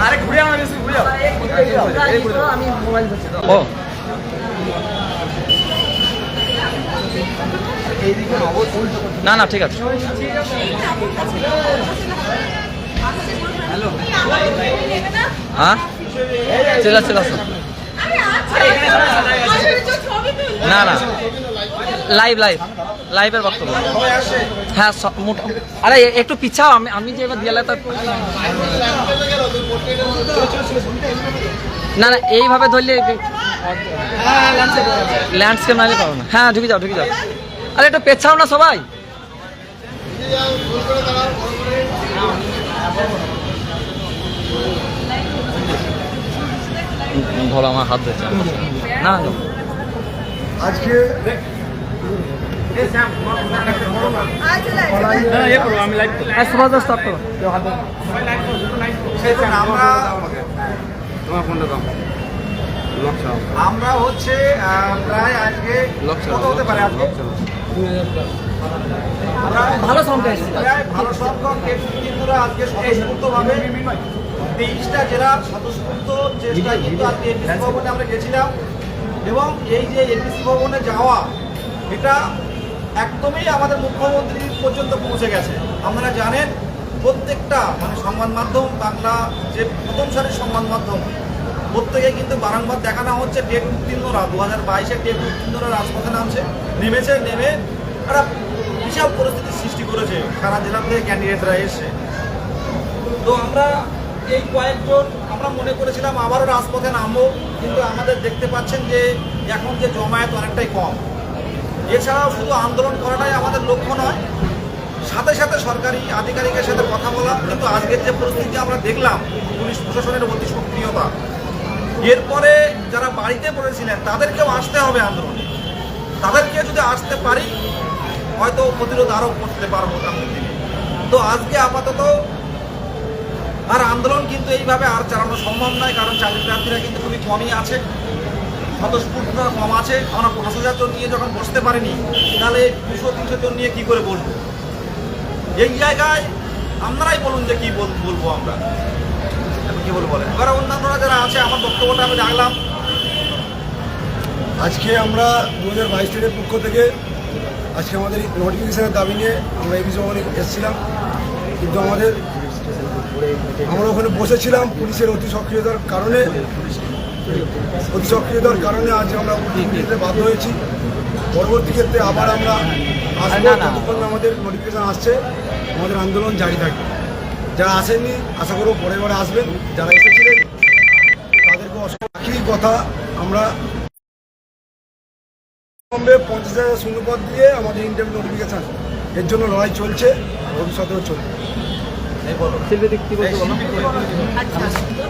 আরে ঘুরে আমার বেশি ঘুরে আমি মোবাইল ধরছি ও। না না ঠিক আছে। হ্যাঁ? ঠিক আছে ঠিক আছে না না। লাইভ লাইভ লাইভের বক্তব্য। হ্যাঁ আরে একটু পিছাও, আমি আমি যে এবার দিয়ালে তো না না, এইভাবে ধরলে ল্যান্ডস্কেপ নাইলে পাবো না। হ্যাঁ ঢুকে যাও ঢুকে যাও। আরে, একটু পেছাও না সবাই। ধরো, আমার হাত ধরছে। না। আজকে সুভাষ দাস করো। আমরা আমরা হচ্ছে প্রায় আজকে কত হতে পারে আজকে? আমরা ভালো সংখ্যা ভালো সংখ্যক নেতৃবৃন্দরা আজকে স্বতঃস্ফূর্তভাবে তেইশটা জেলার স্বতঃস্ফূর্ত চেষ্টায় কিন্তু আজকে এপিসি ভবনে আমরা গেছিলাম। এবং এই যে এপিসি ভবনে যাওয়া এটা একদমই আমাদের মুখ্যমন্ত্রী পর্যন্ত পৌঁছে গেছে। আপনারা জানেন, প্রত্যেকটা মানে সংবাদ মাধ্যম, বাংলা যে প্রথম সারির সংবাদ মাধ্যম, প্রত্যেকে কিন্তু বারংবার দেখানো হচ্ছে টেট উত্তীর্ণরা দু হাজার বাইশে টেট উত্তীর্ণরা রাজপথে নামছে, নেমেছে, নেমে একটা বিশাল পরিস্থিতির সৃষ্টি করেছে, সারা জেলা থেকে ক্যান্ডিডেটরা এসে তো আমরা এই কয়েকজন, আমরা মনে করেছিলাম আবারও রাজপথে নামবো, কিন্তু আমাদের দেখতে পাচ্ছেন যে এখন যে জমায়েত অনেকটাই কম। এছাড়াও শুধু আন্দোলন করাটাই আমাদের লক্ষ্য নয়, সাথে সাথে সরকারি আধিকারিকের সাথে কথা বলা, কিন্তু আজকের যে পরিস্থিতি আমরা দেখলাম, পুলিশ প্রশাসনের অতি সক্রিয়তা, এরপরে যারা বাড়িতে পড়েছিলেন, তাদেরকেও আসতে হবে আন্দোলনে। তাদেরকে যদি আসতে পারি, হয়তো প্রতিরোধ আরও করতে পারব তো আজকে আপাতত আর আন্দোলন কিন্তু এইভাবে আর চালানো সম্ভব নয়, কারণ চাকরি প্রার্থীরা কিন্তু খুবই কমই আছে। স্বতঃস্ফূর্ততা কম আছে, আমরা পাঁচ হাজার জন নিয়ে যখন বসতে পারিনি, তাহলে দুশো, তিনশো জন নিয়ে কি করে বলব? এই জায়গায় আপনারাই বলুন যে কি বল- বলব আমরা। কি বলব বলেন? এবার অন্যান্যরা যারা আছে, আমার বক্তব্যটা আমি রাখলাম। আজকে আমরা দু হাজার বাইশ টেনের পক্ষ থেকে আজকে আমাদের নোটিফিকেশনের দাবি নিয়ে আমরা এই বিষয়ে অনেক এসেছিলাম। কিন্তু আমাদের আমরা ওখানে বসেছিলাম পুলিশের অতি সক্রিয়তার কারণে। সক্রিয়তার কারণে আজ আমরা দিতে বাধ্য হয়েছি। পরবর্তী ক্ষেত্রে আবার আমরা আসব। যতক্ষণ আমাদের নোটিফিকেশন আসছে আমাদের আন্দোলন জারি থাকবে। যারা আসেননি আশা করব পরে বারে আসবেন। যারা এসেছিলেন তাদেরকে অসংখ্য কথা আমরা কমবে পঞ্চাশ হাজার শূন্যপদ দিয়ে আমাদের ইন্টারভিউ নোটিফিকেশান এর জন্য লড়াই চলছে ভবিষ্যতেও চলবে। শিল্পী কি বলছো বলো। আচ্ছা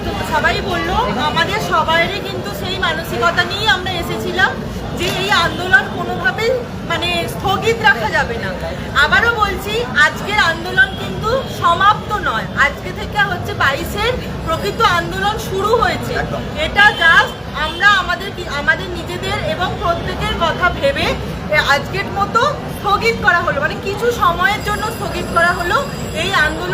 তো সবাই বলল আমাদের সবারই কিন্তু সেই মানসিকতা নিয়েই আমরা এসেছিলাম যে এই আন্দোলন কোনোভাবেই মানে স্থগিত রাখা যাবে না। আবারও বলছি আজকের আন্দোলন কিন্তু সমাপ্ত নয়। আজকে থেকে হচ্ছে বাইশের প্রকৃত আন্দোলন শুরু হয়েছে। এটা জাস্ট আমরা আমাদের আমাদের নিজেদের এবং প্রত্যেকের কথা ভেবে আজকের মতো স্থগিত করা হলো। মানে কিছু সময়ের জন্য স্থগিত করা হলো এই আন্দোলন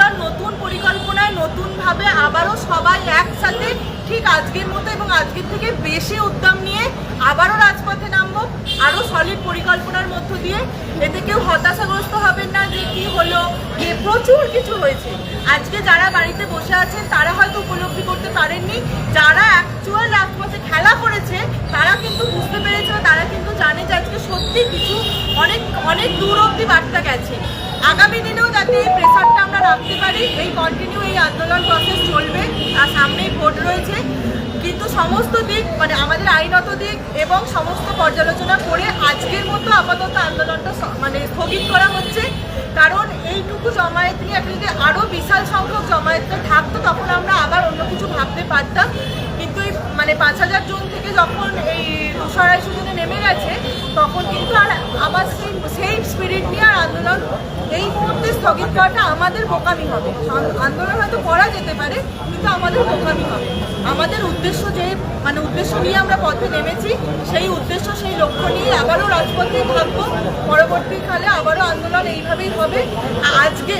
নতুনভাবে আবারও সবাই একসাথে ঠিক আজকের মতো এবং আজকের থেকে বেশি উদ্যম নিয়ে আবারও রাজপথে নামবো। আরও সলিড পরিকল্পনার মধ্য দিয়ে। এতে কেউ হতাশাগ্রস্ত হবেন না যে কী হলো যে প্রচুর কিছু হয়েছে। আজকে যারা বাড়িতে বসে আছেন, তারা হয়তো উপলব্ধি করতে পারেননি। যারা অ্যাকচুয়াল রাজপথে খেলা করেছে, তারা কিন্তু বুঝতে পেরেছে, তারা কিন্তু জানে যে আজকে সত্যি কিছু অনেক অনেক দূর অব্দি বার্তা গেছে। আগামী দিনেও যাতে এই প্রেশারটা আমরা রাখতে পারি, এই কন্টিনিউ এই আন্দোলন প্রসেস চলবে আর সামনেই ভোট রয়েছে। কিন্তু সমস্ত দিক মানে আমাদের আইনত দিক এবং সমস্ত পর্যালোচনা করে আজকের মতো আপাতত আন্দোলনটা মানে স্থগিত করা হচ্ছে। কারণ এইটুকু জমায়েত নিয়ে, একটা যদি আরও বিশাল সংখ্যক জমায়েতটা থাকতো, তখন আমরা আবার অন্য কিছু ভাবতে পারতাম। কিন্তু এই মানে পাঁচ হাজার জন থেকে যখন এই দুশো আড়াইশো জনে নেমে গেছে তখন কিন্তু আর আবার সেই সেই স্পিরিট নিয়ে আর আন্দোলন এই মুহূর্তে স্থগিত করাটা আমাদের বোকামি হবে। আন্দোলন হয়তো করা যেতে পারে, কিন্তু আমাদের বোকামি হবে। আমাদের উদ্দেশ্য যে মানে উদ্দেশ্য নিয়ে আমরা পথে নেমেছি, সেই উদ্দেশ্য, সেই লক্ষ্য নিয়ে আবারও রাজপথে থাকব। পরবর্তীকালে আবারও আন্দোলন এইভাবেই হবে। আজকে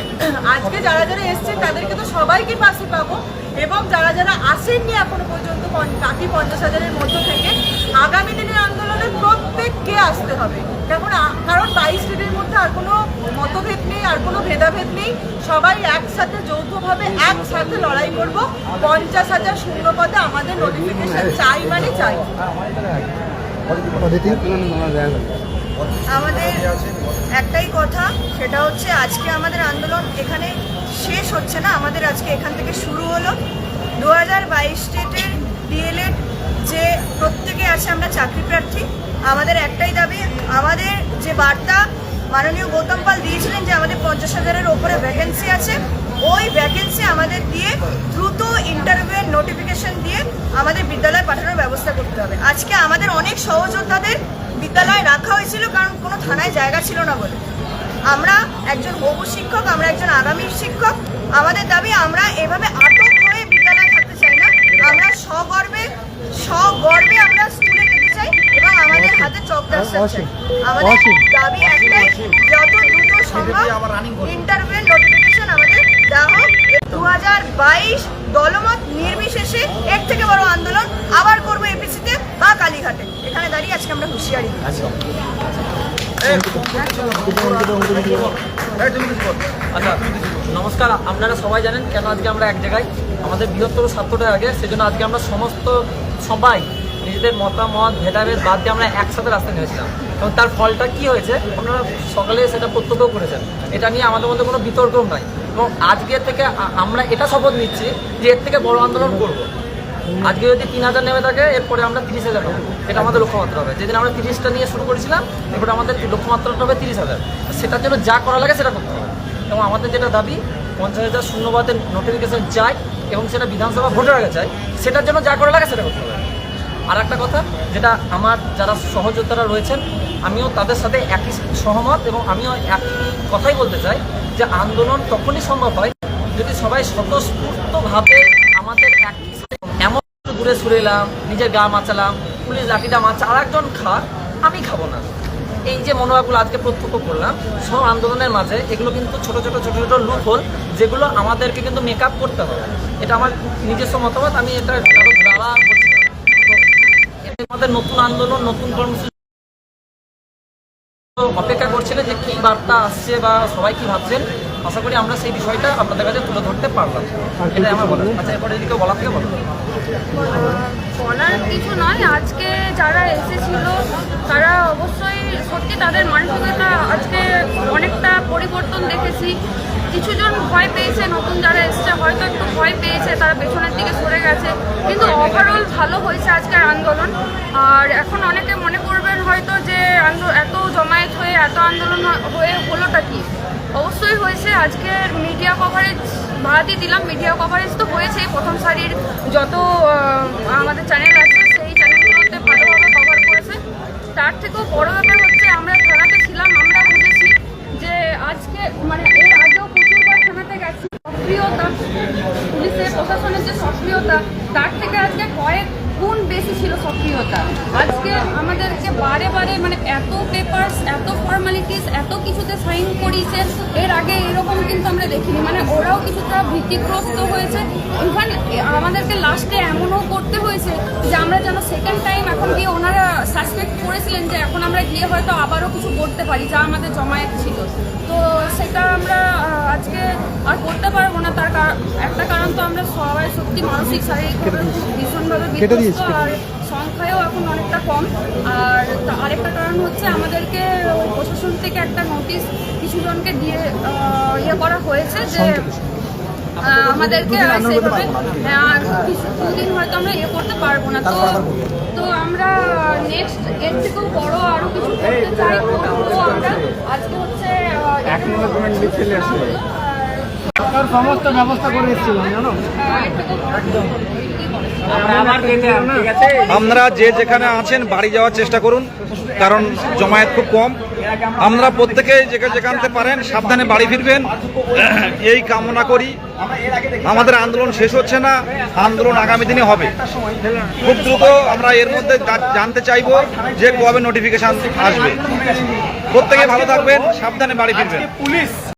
আজকে যারা যারা এসছে তাদেরকে তো সবাইকে পাশে পাবো। এবং যারা যারা আসেননি এখনও পর্যন্ত বাকি পঞ্চাশ হাজারের মধ্য থেকে আগামী দিনের আন্দোলনে প্রত্যেককে আসতে হবে। কারণ আ- কারণ বাইশ স্টেটের মধ্যে আর কোনো মতভেদ নেই আর কোনো ভেদাভেদ নেই। সবাই একসাথে যৌথভাবে একসাথে লড়াই করব। পঞ্চাশ হাজার শূন্য পদে আমাদের নোটিফিকেশন চাই মানে চাই। আমাদের একটাই কথা সেটা হচ্ছে আজকে আমাদের আন্দোলন এখানে শেষ হচ্ছে না। আমাদের আজকে এখান থেকে শুরু হলো। দু হাজার বাইশ স্টেটের ডিএলএড যে প্রত্যেকে আছে আমরা চাকরি প্রার্থী, আমাদের একটাই দাবি, আমাদের যে বার্তা মাননীয় গৌতম পাল দিয়েছিলেন যে আমাদের পঞ্চাশ হাজারের ওপরে ভ্যাকেন্সি আছে, ওই ভ্যাকেন্সি আমাদের দিয়ে দ্রুত ইন্টারভিউয়ের নোটিফিকেশন দিয়ে আমাদের বিদ্যালয়ে পাঠানোর ব্যবস্থা করতে হবে। আজকে আমাদের অনেক সহযোদ্ধাদের বিদ্যালয়ে রাখা হয়েছিল, কারণ কোনো থানায় জায়গা ছিল না বলে। আমরা একজন বহু শিক্ষক, আমরা একজন আগামী শিক্ষক, আমাদের দাবি আমরা এভাবে আটক হয়ে বিদ্যালয়ে থাকতে চাই না। আমরা সগর্বে সগর্বে আমরা স্কুলে যেতে চাই এবং আমাদের হাতে চক ডাস্টার চাই আমাদের দাবি একটাই যত দ্রুত সম্ভব ইন্টারভিউ নোটিফিকেশন আমাদের দেওয়া হোক। দু হাজার বাইশ দলমত নির্বিশেষে এর থেকে বড় আন্দোলন আবার করব এপিসিতে বা কালীঘাটে। এখানে দাঁড়িয়ে আজকে আমরা হুঁশিয়ারি আচ্ছা নমস্কার আপনারা সবাই জানেন কেন আজকে আমরা এক জায়গায়? আমাদের বৃহত্তর স্বার্থটার আগে সেজন্য আজকে আমরা সমস্ত সবাই নিজেদের মতামত, ভেদাভেদ বাদ দিয়ে আমরা একসাথে রাস্তা নিয়েছিলাম এবং তার ফলটা কি হয়েছে, আপনারা সকালে সেটা প্রত্যক্ষ করেছেন। এটা নিয়ে আমাদের মধ্যে কোনো বিতর্ক নাই। এবং আজকে থেকে আমরা এটা শপথ নিচ্ছি যে এর থেকে বড় আন্দোলন করব। আজকে যদি তিন হাজার নেমে থাকে, এরপরে আমরা তিরিশ হাজার নেব এটা আমাদের লক্ষ্যমাত্রা হবে। যেদিন আমরা তিরিশটা নিয়ে শুরু করেছিলাম, এরপরে আমাদের লক্ষ্যমাত্রাটা হবে তিরিশ হাজার। সেটার জন্য যা করা লাগে সেটা করতে হবে। এবং আমাদের যেটা দাবি, পঞ্চাশ হাজার শূন্যবাদের নোটিফিকেশন চাই এবং সেটা বিধানসভা ভোটের আগে চাই, সেটার জন্য যা করা লাগে সেটা করতে হবে। আর একটা কথা, যেটা আমার যারা সহযোদ্ধারা রয়েছেন, আমিও তাদের সাথে একই সহমত এবং আমিও একই কথাই বলতে চাই যে আন্দোলন তখনই সম্ভব হয় যদি সবাই স্বতঃস্ফূর্তভাবে আমাদের একই এমন দূরে সরে এলাম, নিজের গা মাচালাম, পুলিশ লাঠিটা মাছ আর একজন খা, আমি খাব না। এই যে মনোভাবগুলো আজকে প্রত্যক্ষ করলাম, সব আন্দোলনের মাঝে এগুলো কিন্তু ছোট ছোট ছোট ছোট লুপ হোল যেগুলো আমাদেরকে কিন্তু মেকআপ করতে হবে। এটা আমার নিজস্ব মতামত, আমি এটা দ্বারা আমাদের নতুন আন্দোলন, নতুন কর্মসূচি অপেক্ষা করছিলেন যে কি বার্তা আসছে বা সবাই কি ভাবছেন, আশা করি আমরা সেই বিষয়টা আপনাদের কাছে তুলে ধরতে পারলাম। এটাই আমার বলা আচ্ছা এরপরে যদি কেউ বলার থেকে বলো। বলার কিছু নয়। আজকে যারা এসেছিল, তারা অবশ্যই সত্যি তাদের মানসিকতা আজকে অনেকটা পরিবর্তন দেখেছি। কিছুজন ভয় পেয়েছে, নতুন যারা এসছে, হয়তো একটু ভয় পেয়েছে, তারা পেছনের দিকে সরে গেছে। কিন্তু ওভারঅল ভালো হয়েছে আজকের আন্দোলন। আর এখন অনেকে মনে করবেন হয়তো যে এত জমায়েত হয়ে, এত আন্দোলন হয়ে হলোটা কি? অবশ্যই হয়েছে। আজকের মিডিয়া কভারেজ ভাড়াতে দিলাম মিডিয়া কভারেজ তো হয়েছে। প্রথম সারির যত আমাদের চ্যানেল আছে, সেই চ্যানেলগুলোতে ভালোভাবে কভার করেছে। তার থেকেও বড় ব্যাপার হচ্ছে আমরা থানাতে ছিলাম আমরা বুঝেছি যে আজকে মানে এর আগেও প্রচুরবার থানাতে গেছি সক্রিয়তা পুলিশের প্রশাসনের যে সক্রিয়তা তার থেকে আজকে কয়েক গুণ বেশি ছিল সক্রিয়তা। আজকে আমাদেরকে বারে বারে মানে এত পেপারস এত ফর্মালিটিস এত কিছুতে সাইন করিয়েছে। এর আগে এরকম কিন্তু আমরা দেখিনি। মানে ওরাও কিছুটা ভীতিগ্রস্ত হয়েছে। ইভেন আমাদেরকে লাস্টে এমনও করতে হয়েছে যে আমরা যেন সেকেন্ড টাইম এখন গিয়ে ওনারা সাসপেক্ট করেছিলেন যে এখন আমরা গিয়ে হয়তো আবারও কিছু করতে পারি যা আমাদের জমায়েত ছিল। তো সেটা আমরা আজকে আর করতে পারব না। তার একটা কারণ তো আমরা সবাই সত্যি মানসিক শারীরিকভাবে ভীষণভাবে বিধ্বস্ত। আর সংখ্যায়ও এখন অনেকটা কম। আর আরেকটা কারণ হচ্ছে আমাদেরকে প্রশাসন থেকে একটা নোটিশ কিছু জনকে দিয়ে ইয়ে করা হয়েছে যে আমাদেরকে সেভাবে হ্যাঁ, আর কিছু দুদিন হয়তো আমরা ইয়ে করতে পারব না। তো তো আমরা নেক্সট এর থেকেও বড় আরও কিছু করতে চাই তো আমরা। আজকে হচ্ছে সমস্ত ব্যবস্থা করে এসেছিলাম জানো? বড় আমরা আবার যেতাম ঠিক আছে? আপনারা যে যেখানে আছেন বাড়ি যাওয়ার চেষ্টা করুন কারণ জমায়েত খুব কম। আমরা প্রত্যেকে যেখানে যেখানতে পারেন সাবধানে বাড়ি ফিরবেন। এই কামনা করি। আমাদের আন্দোলন শেষ হচ্ছে না আন্দোলন আগামী দিনে হবে। খুব দ্রুত আমরা এর মধ্যে জানতে চাইব যে কবে নোটিফিকেশান আসবে। প্রত্যেকে ভালো থাকবেন সাবধানে বাড়ি ফিরবেন।